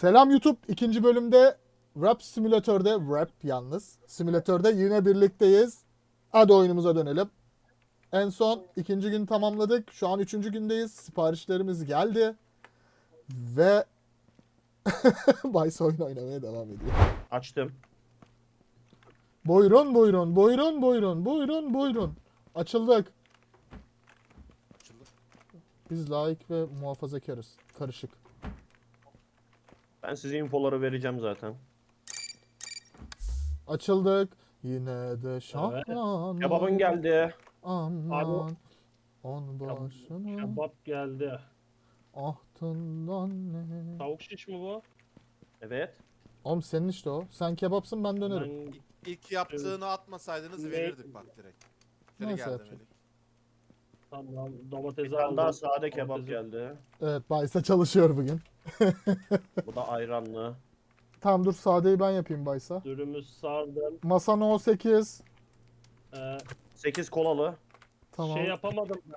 Selam YouTube. ikinci bölümde Rap Simülatör'de, Rap yalnız, Simülatör'de yine birlikteyiz. Hadi oyunumuza dönelim. En son ikinci gün tamamladık. Şu an üçüncü gündeyiz. Siparişlerimiz geldi. Ve Baysa oyun oynamaya devam ediyor. Açtım. Buyurun buyurun, buyurun buyurun, buyurun buyurun. Açıldık. Biz layık ve muhafazakarız. Karışık. Ben size infoları vereceğim zaten. Açıldık. Yine de şahlanır. Kebabın geldi. Aman. On başına Kebap geldi. ahtından ne? Tavuk şiş mi bu? Evet. Oğlum senin işte o. Sen kebapsın ben dönerim. Ben İlk yaptığını atmasaydınız Ne? verirdik bak direkt. İçeri Nasıl demedik. tamam Bir domatesi tane aldım. daha sade kebap Domatesi- geldi. Evet Baysa çalışıyor bugün. Bu da ayranlı. Tamam dur sadeyi ben yapayım Baysa. Dürümü sardım. Masa no 8. Ee, 8 kolalı. Tamam. Şey yapamadım. ben.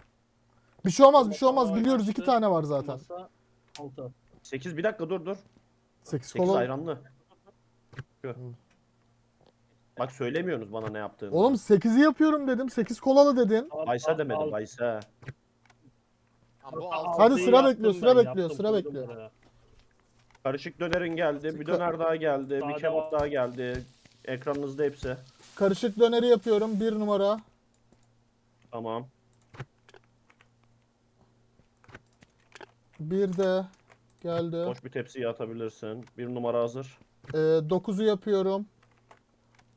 bir şey olmaz bir şey olmaz biliyoruz iki tane var zaten. Masa altı. 8 bir dakika dur dur. 8 8 kola. ayranlı. Bak söylemiyorsunuz bana ne yaptığını. Oğlum 8'i yapıyorum dedim. 8 kolalı dedin. Al- Baysa al- demedim al- Baysa. Ama bu Hadi sıra yaptım bekliyor, ben, sıra bekliyor, yaptım, sıra koydum bekliyor. buraya. Karışık dönerin geldi. Bir döner daha geldi. Bir Sade kebap var. daha geldi. Ekranınızda hepsi. Karışık döneri yapıyorum. Bir numara. Tamam. Bir de geldi. Boş bir tepsiye atabilirsin. Bir numara hazır. Ee, 9'u yapıyorum.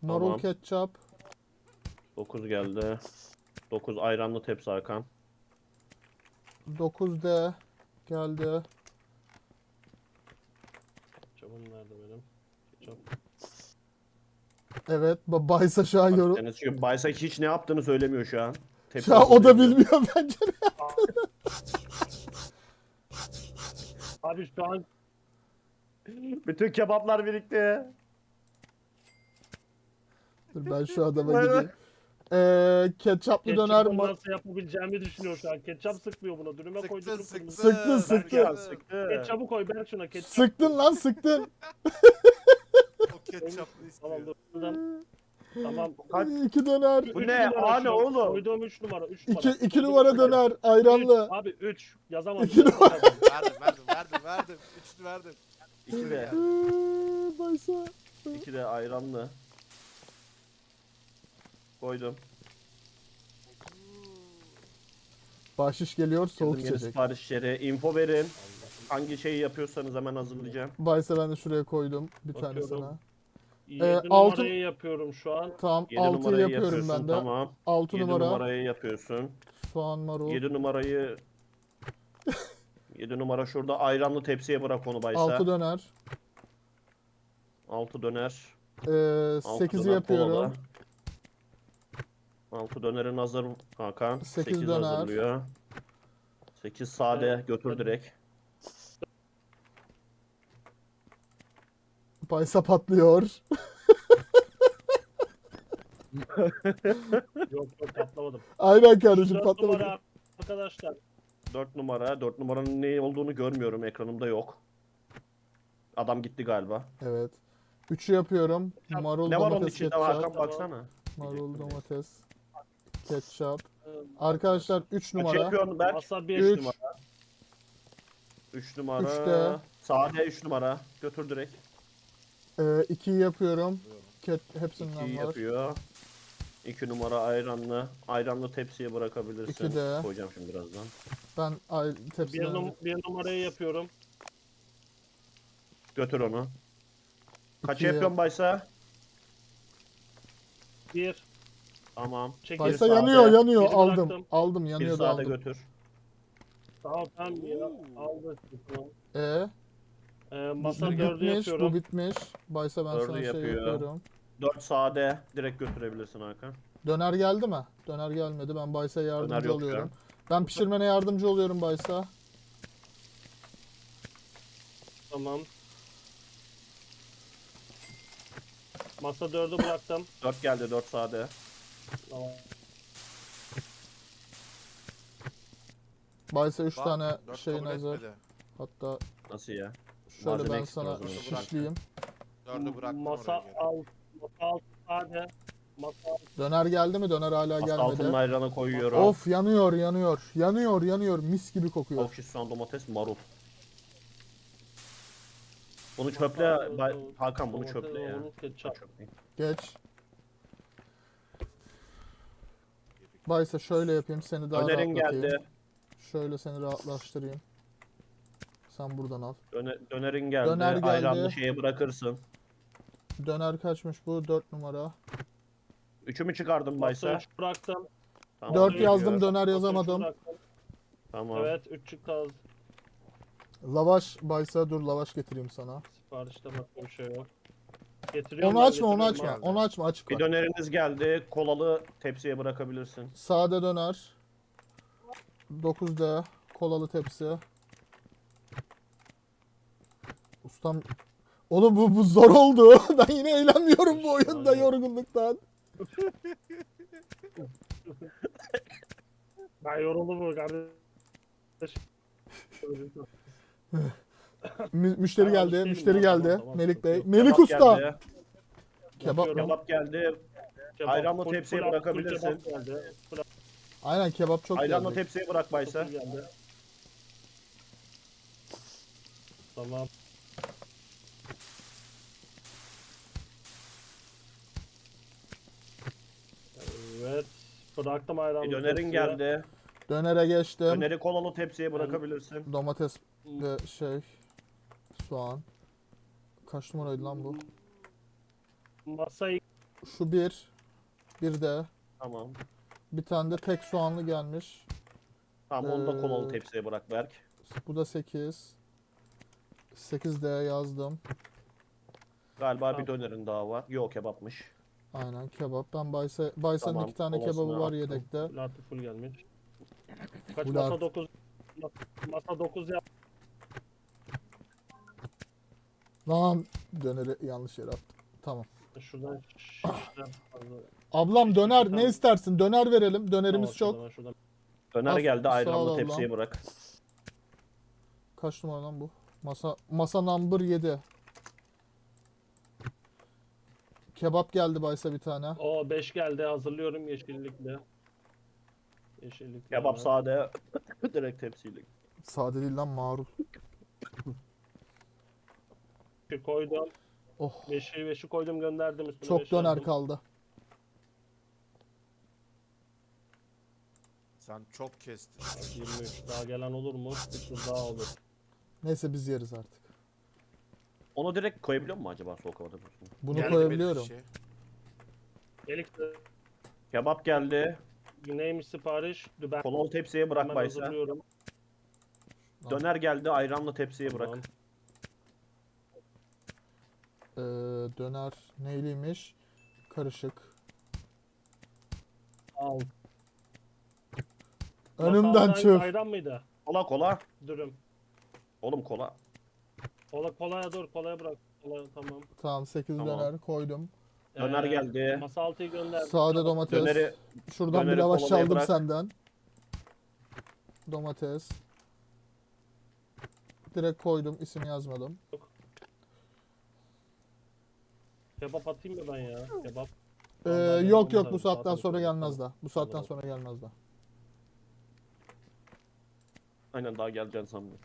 Marul Tamam. ketçap. 9 geldi. 9 ayranlı tepsi Hakan. 9 de geldi. Çabuk nerede benim? Ketçap. Evet. Ba- Baysa şu an yorum. Yani çünkü Baysa hiç ne yaptığını söylemiyor şu an. Tepsi Şu an o da bilmiyor bence. de. Abi şu an Bütün kebaplar birlikte. Dur ben şu adama gideyim. Ee, ketçaplı döner ketçapı ma- nasıl yapabileceğimi düşünüyor şu an. Ketçap sıkmıyor buna. Dürüme Sıktın koydurdum. sıktın. Sıktın, sıktın. Ya sıktı. Ketçabı koy ver şuna ketçap. Sıktın lan sıktın. O ketçaplı Tamam istiyor. dur. Buradan. Tamam. Kaç- İki döner. Bu Üç ne? numara Aa, ne şu. oğlum? Koyduğum 3 numara. 3 numara. İki, iki numara üç döner. Üç. Ayranlı. Abi 3. Yazamadım. İki numara. Verdim verdim verdim verdim. Üçlü verdim. İki de. Ee, Baysa. İki de ayranlı. Koydum. Bahşiş geliyor soğuk Soğuk yeni içecek. siparişleri. Info verin. Hangi şeyi yapıyorsanız hemen hazırlayacağım. Baysa ben de şuraya koydum. Bir tane Bakıyorum. sana. 7 Ee, numarayı altın- yapıyorum şu an. Tamam 7 6'yı numarayı yapıyorum yapıyorsun ben de. tamam. 6 7 numara. numarayı yapıyorsun. Soğan marul. 7 numarayı 7 numara şurada ayranlı tepsiye bırak onu Baysa. 6 döner. 6 döner. Ee, Altı 8'i döner yapıyorum. kolada. 6 dönerin hazır Hakan. Sekiz 8 döner. hazırlıyor. 8 sade götür direkt. Baysa patlıyor. Yok yok patlamadım. Aynen kardeşim 4 patlamadı. numara arkadaşlar. 4 numara. 4 numaranın ne olduğunu görmüyorum. Ekranımda yok. Adam gitti galiba. Evet. 3'ü yapıyorum. Marul ne var onun domates içinde ketçap. Hakan baksana. Marul domates ketçap. Ee, Arkadaşlar 3 Kaç numara. Berk? Masa 1. 3 numara. 3 numara. Üçte. Sade 3 numara. Götür direkt. 2'yi yapıyorum. Ket 2 hepsinden var. yapıyor. 2 numara ayranlı. Ayranlı tepsiye bırakabilirsin. İki de. Koyacağım şimdi birazdan. Ben ay 1 tepsiden num bir numarayı yapıyorum. Götür onu. Kaç yapıyorsun Baysa? 1. Tamam. Çekil. Baysa sade, yanıyor yanıyor biri aldım. bıraktım. Aldım Bir yanıyor da sade aldım. götür. Tamam tamam ya. Aldı. Tamam. E Ee, bu masa 4'ü bitmiş, bu yapıyorum. bitmiş. Baysa ben Dördü sana şey yapıyor. yapıyorum. 4 sade direkt götürebilirsin Hakan. Döner geldi mi? Döner gelmedi. Ben Döner yardımcı yok şu oluyorum. an. Ben pişirmene yardımcı oluyorum Baysa. Tamam. Masa 4'ü bıraktım. 4 geldi 4 sade. Baysa 3 Bak, tane dört şeyin kabul etmedi. Hatta Nasıl ya? Şöyle Malzeme ben eksik sana malzeme. şişleyeyim. Dördü bıraktım Masa oraya geri. alt. Masa alt sade. Masa alt. Döner geldi mi? Döner hala Masa altının gelmedi. ayranı koyuyorum. Of yanıyor yanıyor. Yanıyor yanıyor. Mis gibi kokuyor. Tavuk şiş, soğan, domates, marul. Bunu çöple Bay- Hakan bunu çöple ya. Geç. Baysa şöyle yapayım seni daha Önerin rahatlatayım. geldi. Şöyle seni rahatlaştırayım. Sen buradan al. Döne- dönerin geldi. Döner geldi. Ayranlı şeye bırakırsın. Döner kaçmış bu? 4 numara. Üçü mü çıkardın Masa Baysa? üç bıraktım. Tamam, 4 geliyor. yazdım döner Masa üç yazamadım. Tamam. Evet 3 çıktı. Lavaş Baysa dur lavaş getireyim sana. Siparişte başka bir şey yok. Getiriyorum Onu ben, açma onu getiriyorum açma. abi. Onu açma açık Bir var. döneriniz geldi. Kolalı tepsiye bırakabilirsin. Sade döner. 9D kolalı tepsi. Ustam Oğlum bu, bu zor oldu. ben yine eğlenmiyorum bu oyunda Aynen. yorgunluktan. Ben yoruldum bu kardeş. Mü- müşteri Ben geldi. Müşteri geldi. tamam, tamam, Melik Bey. Melik Kebap Usta. Geldi. Kebap. Yapıyorum. Kebap geldi. Kebap, Ayranlı full- tepsiye full- full bırakabilirsin. kebap geldi. Full- Aynen kebap çok Ayranlı geldi. tepsiye bırak Baysa. geldi. Tamam. Evet. Bıraktım ayranlı dönerin tepsiye. geldi. Dönere geçtim. Döneri kolalı tepsiye bırakabilirsin. Domates ve şey soğan. Kaç numaraydı lan bu? Masayı Şu bir. Bir de. Tamam. Bir tane de tek soğanlı gelmiş. Tamam onu da Ee, kolalı tepsiye bırak Berk. Bu da 8. 8D yazdım. Galiba bir dönerin daha var. Yok kebapmış. Aynen kebap. Ben Baysa, Baysa'nın Tamam, iki tane kolasını kebabı var attım. yedekte. Latte full gelmiş. Kaç Full masa art. 9 masa 9 yap. Lan döneri yanlış yere attım. Tamam. Şuradan şişler. Ablam döner ne Tamam. istersin? Döner verelim. Dönerimiz çok. Şuradan, şuradan. Döner Al, geldi sağ ol ayranlı tepsiye bırak. Kaç numara lan bu? Masa masa number 7. Kebap geldi Baysa bir tane. O 5 geldi hazırlıyorum yeşillikle. Yeşillikle. Kebap sade. Direkt tepsiyle. Sade değil lan marul. Beşi koydum. Oh. Beşi beşi koydum gönderdim üstüne. Çok döner yazdım. kaldı. Sen çok kestin. 23 daha gelen olur mu? Bir tur daha olur. Neyse biz yeriz artık. Onu direkt koyabiliyor mu acaba soğuk havada? Bunu Geldi koyabiliyorum. benim şişe. Elik Kebap geldi. neymiş sipariş? Ben Kolalı tepsiye bırak hemen Baysa. hazırlıyorum. Döner geldi ayranlı tepsiye bırak. Tamam. Ee, döner neyliymiş? Karışık. Al. Önümden Masaldan çık. Ayran mıydı? Kola kola. Dürüm. Oğlum kola. Kola kolaya dur kolaya bırak. Kola tamam. Tamam 8 Tamam. döner koydum. Döner Ee, geldi. Masa altıyı gönder. Sade domates. Döneri Şuradan bir döneri lavaş kolaya çaldım bırak. senden. Domates. Direkt koydum. isim yazmadım. Kebap atayım mı ben ya? Kebap. Ee, yok yok bu saatten sonra gelmez daha. Bu saatten Tamam. sonra gelmez daha. aynen daha geleceğini sanmıyorum.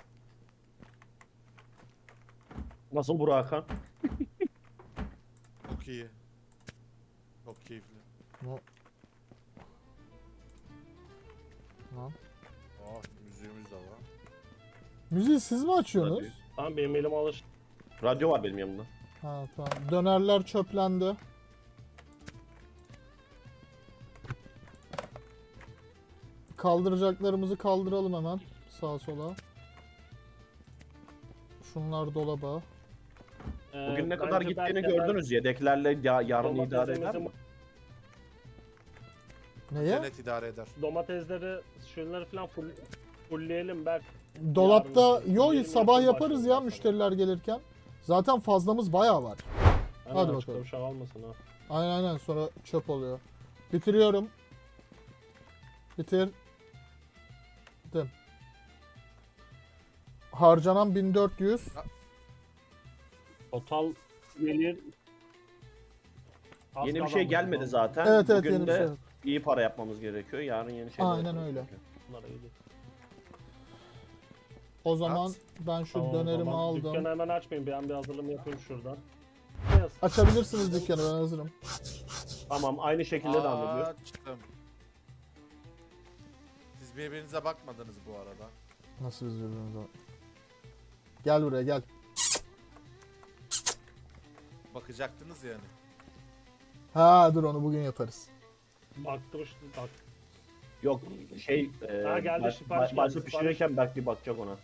Nasıl Burak Hakan? Çok iyi. Çok keyifli. No. Lan. Oh müziğimiz de var. Müziği siz mi açıyorsunuz? Radyo. Tamam benim elim alış. Radyo var benim yanımda. Ha tamam. Dönerler çöplendi. Kaldıracaklarımızı kaldıralım hemen. Sağa sola. Şunlar dolaba. Ee, Bugün ne kadar bence gittiğini belki ben gördünüz. Yedeklerle ya, yarın domatesimizi- idare eder mi? Neye? Cennet idare eder. Domatesleri, şunları falan full, fullleyelim Berk. Dolapta Yarın- yo yarın sabah yaparız ya müşteriler gelirken. Zaten fazlamız bayağı var. Hemen Hadi bakalım. şey almasın ha. Aynen aynen sonra çöp oluyor. Bitiriyorum. Bitir. Bitim. Harcanan 1400. Total gelir. Az Yeni bir şey gelmedi zaten. Evet evet Bugün yeni bir de şey. yok. iyi para yapmamız gerekiyor. Yarın yeni şeyler Aynen yapmamız öyle. gerekiyor. Bunlara gelir. O zaman At. ben şu Tamam, o dönerimi zaman aldım. Dükkanı hemen açmayın. Ben bir hazırlığımı yapayım şuradan. Yes. Açabilirsiniz dükkanı ben hazırım. Tamam aynı şekilde devam ediyor. Açtım. Siz birbirinize bakmadınız bu arada. Nasıl biz birbirimize Gel buraya gel. Bakacaktınız yani. Ha dur onu bugün yaparız. Baktım işte bak. Yok şey e, Ha, geldi, Bay- sipariş geldi, pişirirken belki bakacak ona.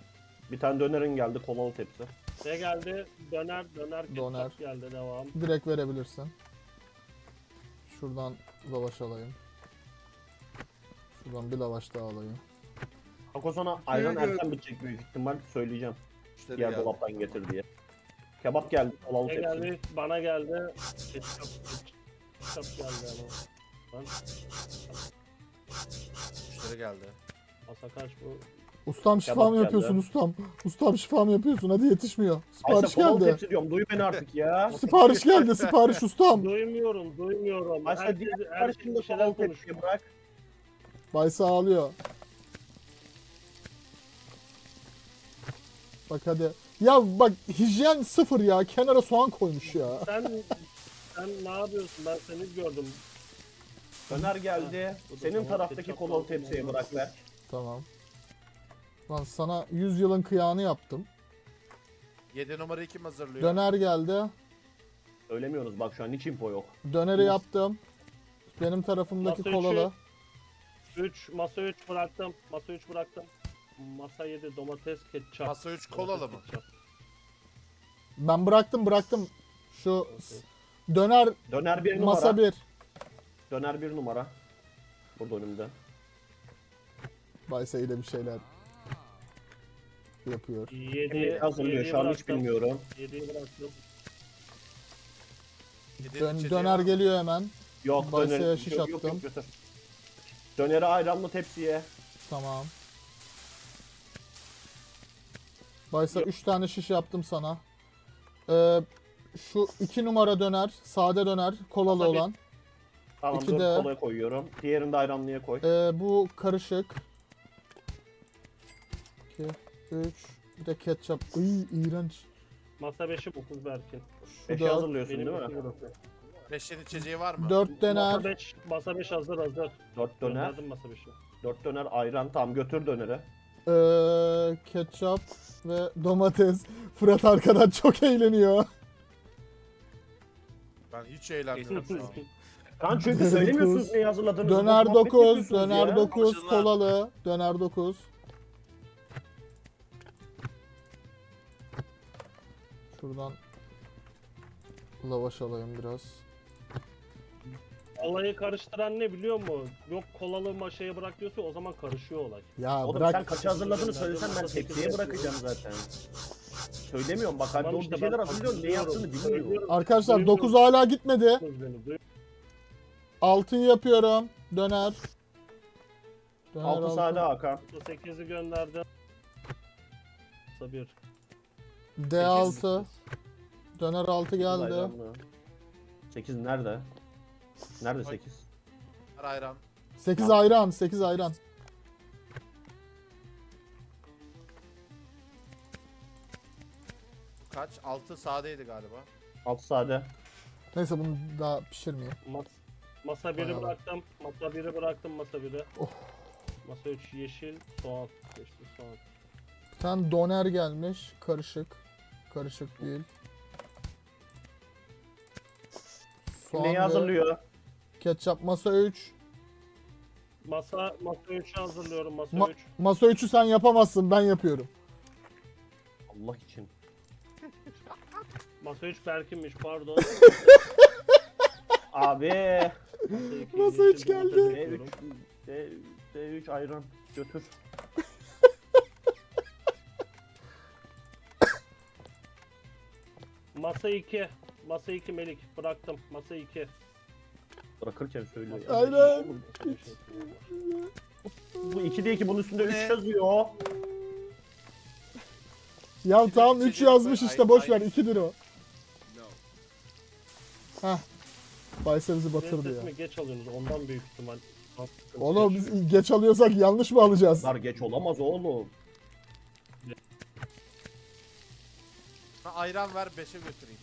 Bir tane dönerin geldi kolalı tepsi. Ne geldi? Döner, döner, ketçap Döner. geldi devam. Direkt verebilirsin. Şuradan lavaş alayım. Şuradan bir lavaş daha alayım. Hako sana ayran erken bitecek büyük ihtimal söyleyeceğim. Müşteri Diğer geldi. dolaptan getir diye. Kebap geldi kolalı Ne tepsi. geldi? Bana geldi. Ketçap, ketçap geldi ama. Lan Müşteri geldi. masa kaç bu? Ustam şifa mı geldi. yapıyorsun ustam? Ustam şifa mı yapıyorsun? Hadi yetişmiyor. Sipariş kolalı geldi. tepsi diyorum duy beni artık ya. Sipariş geldi sipariş ustam. Duymuyorum, duymuyorum. Aysa Herkes, diğer herkes bir şeyler konuşuyor. tepsiye bırak. Baysa ağlıyor. Bak hadi. Ya bak hijyen sıfır ya. Kenara soğan koymuş ya. Sen, sen ne yapıyorsun? Ben seni gördüm. Döner geldi. Senin taraftaki lazım, tepsiye bırak ver. Tamam. Lan sana 100 yılın kıyağını yaptım. 7 numara kim hazırlıyor? Döner geldi. Söylemiyoruz bak şu an hiç info yok. Döneri yaptım. Benim tarafımdaki Masa kolalı. 3, masa 3 bıraktım. Masa 3 bıraktım. Masa 7 domates, ketçap. Masa 3 kolalı mı? Ketçap. Ben bıraktım bıraktım. Şu döner Döner bir numara. masa 1. Döner bir numara. Burada önümde. Baysa ile bir şeyler yapıyor. 7 Ne hazırlıyor şu an hiç bilmiyorum. 7'yi bıraktım. Yedi Dön- döner geliyor hemen. Yok döner. şiş yok, yok, attım. yok, götür. Döneri ayranlı tepsiye. Tamam. Baysa 3 tane şiş yaptım sana. Ee, şu 2 numara döner, sade döner, kolalı Tabii. olan. Tamam İki dur de- kolaya koyuyorum. Diğerini de ayranlıya koy. Ee, bu karışık. 2, 3, bir de ketçap. Iy, iğrenç. Masa 5'i 9 Berkin. Şu Beşi 4, hazırlıyorsun Benim değil mi? burası. Beşin içeceği var mı? 4 Masa döner. 5, masa 5 hazır hazır. Dört döner. Gönderdim masa 5'i. Dört döner ayran. Tamam götür döneri. Ee, ketçap ve domates. Fırat arkadan çok eğleniyor. Ben hiç eğlenmiyorum şu an. Kan çünkü Döner söylemiyorsunuz dokuz. neyi hazırladığınızı. Döner Muhabbet 9, yapıyorsunuz döner ya. 9, Konuşun lan. kolalı, döner 9. Şuradan lavaş alayım biraz. Olayı karıştıran ne biliyor musun? Yok kolalı maşaya bırak diyorsa o zaman karışıyor olay. Ya Oğlum bırak. sen kaçı hazırladığını söylesen ben tepsiye bırakacağım zaten. Söylemiyorum bak hadi Tamam işte bir şeyler hazırlıyorsun ne yaptığını bilmiyorum. Arkadaşlar Duymuyorum. 9 hala gitmedi. Beni, duyuyor Altın yapıyorum. Döner. Döner Altı altın. sade Hakan. musun? 8'i gönderdim. 1. D6. Döner 6 geldi. Ayranlı. 8 nerede? Nerede 8? Ver ayran. 8 ayran, 8 ayran. Kaç? 6 sadeydi galiba. 6 sade. Neyse bunu daha pişirmeyeyim. Mas masa 1'i Bayağı. bıraktım. Masa 1'i bıraktım masa 1'i. Of. Masa 3 yeşil, soğan. Yeşil soğan. Bir tane doner gelmiş. Karışık. Karışık değil. Soğan Neyi ve hazırlıyor? Ketçap masa 3. Masa masa 3'ü hazırlıyorum masa Ma- 3. Masa 3'ü sen yapamazsın ben yapıyorum. Allah için. Masa 3 Berkin'miş pardon. Abi. Masa üç geldi. domates D3, ekliyorum. D, D3 ayran. Götür. Masa 2. Masa 2 Melik bıraktım. Masa 2. Bırakırken söylüyor. Ya. Aynen. Bu 2 değil ki bunun üstünde 3 Ne? yazıyor. Ya tamam 3 içecek yazmış işte boş ver ay- 2'dir o. Heh. Baysa bizi batırdı ya. Geç alıyorsunuz ondan büyük ihtimal. Oğlum biz geç alıyorsak yanlış mı alacağız? Bunlar geç olamaz oğlum. Ha, ayran ver 5'e götüreyim.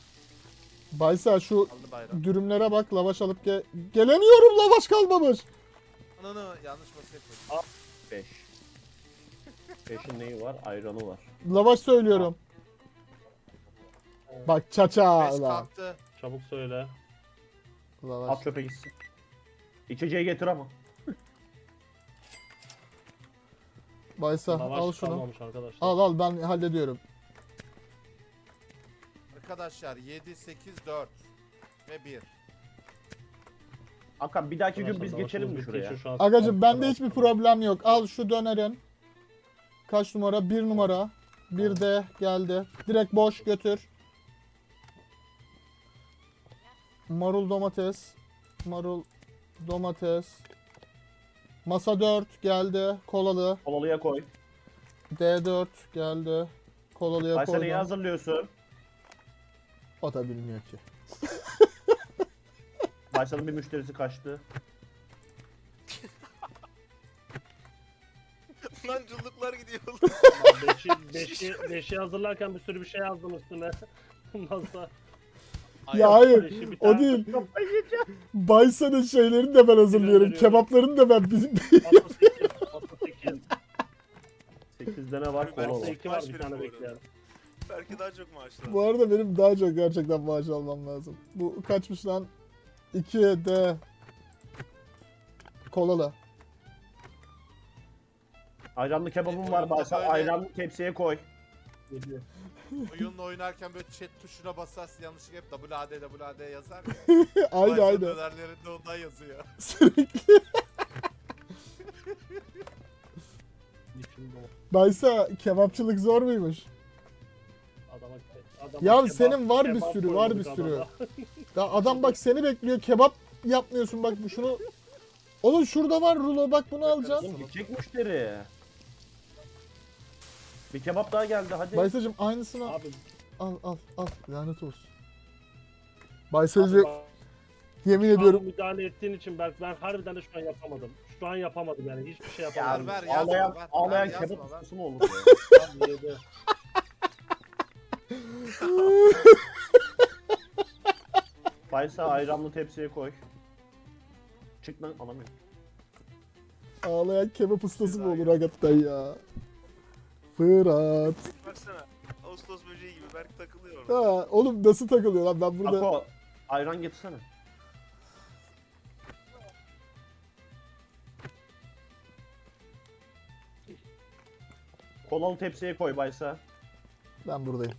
Baysa şu Aldı dürümlere bak lavaş alıp ge gelemiyorum lavaş kalmamış. Ananı yanlış masaya koydum. 5. 5'in neyi var? Ayranı var. Lavaş söylüyorum. Bak çaça 5 lan. kalktı. Çabuk söyle. Lavaş. At çöpe gitsin. İçeceği getir ama. Baysa Lavaş al şunu. kalmamış arkadaşlar. Al al ben hallediyorum. Arkadaşlar 7, 8, 4 ve 1. Hakan bir dahaki gün Arkadaşlar, biz lavaşımız geçelim mi bittiği şuraya? için şu an- Agacım bende hiçbir problem yok. Al şu dönerin. Kaç numara? Bir numara. Bir de geldi. Direkt boş götür. Marul domates. Marul domates. Masa 4 geldi. Kolalı. Kolalıya koy. D4 geldi. Kolalıya Ay sen neyi koydum. hazırlıyorsun? O da bilmiyor ki. Baysal'ın bir müşterisi kaçtı. Lan culluklar gidiyor. Beşi, beşi, beşi hazırlarken bir sürü bir şey yazdım üstüne. Masa. Ya hayır. O değil. Baysa'nın şeylerini de ben hazırlıyorum. Kebaplarını da ben Masa 8. Masa 8. 8 tane var Ben kolalı. Masa 2 var Maaş bir tane bekleyen. Belki daha çok maaşlar. Bu arada benim daha çok gerçekten maaş almam lazım. Bu kaçmış lan? 2 de kolalı. Ayranlı kebabım var Baysal. böyle- Ayranlı tepsiye koy. Geliyor. Oyunla oynarken böyle chat tuşuna basarsın yanlışlıkla hep WAD WAD yazar ya. aynı Bazen aynı. Dönerlerinde ondan yazıyor. Sürekli. Baysa kebapçılık zor muymuş? Adama, adama Ya kebap- senin var bir sürü, var bir sürü. adama. Ya adam bak seni bekliyor kebap yapmıyorsun bak bu şunu. Oğlum şurada var rulo bak bunu alacaksın. Oğlum gidecek müşteri. Bir kebap daha geldi hadi. Baysacım aynısını Abi, al al al lanet olsun. Abi bak, yemin şu an ediyorum müdahale ettiğin için ben, ben harbiden de şu an yapamadım. Şu an yapamadım yani hiçbir şey Ya yapamadım. ver yazma ağlayan, ver. ağlayan ver, yazma, kebap ver. mı olur ya? Yedi. Baysal ayranlı tepsiye koy. Çık lan alamıyorum. ağlayan kebap ustası mı olur hakikaten ya. Fırat. Baksana. Ağustos böceği gibi Berk takılıyor orada. Ha, oğlum nasıl takılıyor lan ben burada. Ako ayran getirsene. Kolalı tepsiye koy Baysa. Ben buradayım.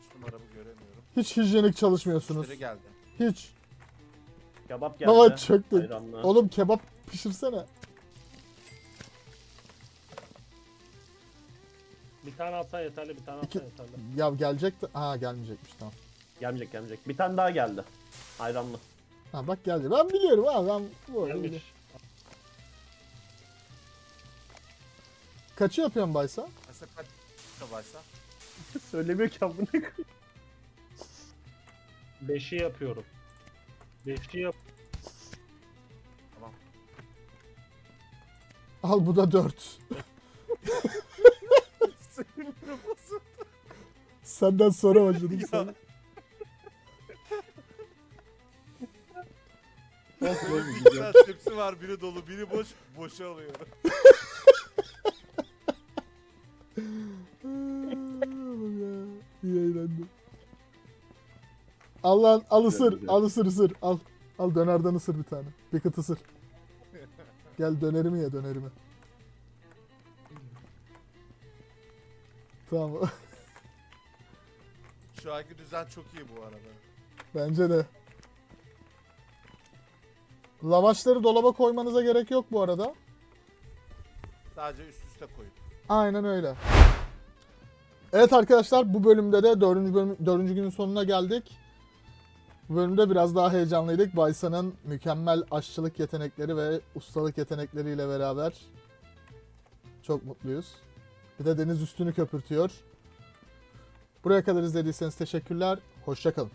Üç numaramı göremiyorum. Hiç hijyenik çalışmıyorsunuz. Müşteri geldi. Hiç. Kebap geldi. Baba çöktük. Ayranlı. Oğlum kebap pişirsene. Bir tane atsan yeterli, bir tane İki- atsan yeterli. Ya gelecek de... Ha gelmeyecekmiş tamam. Gelmeyecek gelmeyecek. Bir tane daha geldi. Ayranlı. Ha bak geldi. Ben biliyorum ha ben bu oyunu biliyorum. Gelmiş. Kaçı yapıyorsun Baysa? Mesela kaç varsa. Söylemiyor ki amına koyayım. Beşi yapıyorum. Beşi yap. Al bu da 4. Senden sonra başladım sana. Bir tane tepsi var biri dolu biri boş boşa alıyorum. İyi eğlendim. Al lan al ısır. Al ısır ısır. Al. Al dönerden ısır bir tane. Bir kıt ısır. Gel dönerimi ye dönerimi. Tamam. Şu anki düzen çok iyi bu arada. Bence de. Lavaşları dolaba koymanıza gerek yok bu arada. Sadece üst üste koyun. Aynen öyle. Evet arkadaşlar bu bölümde de dördüncü, bölüm, dördüncü günün sonuna geldik. Bu bölümde biraz daha heyecanlıydık. Baysa'nın mükemmel aşçılık yetenekleri ve ustalık yetenekleriyle beraber çok mutluyuz. Bir de deniz üstünü köpürtüyor. Buraya kadar izlediyseniz teşekkürler. Hoşçakalın.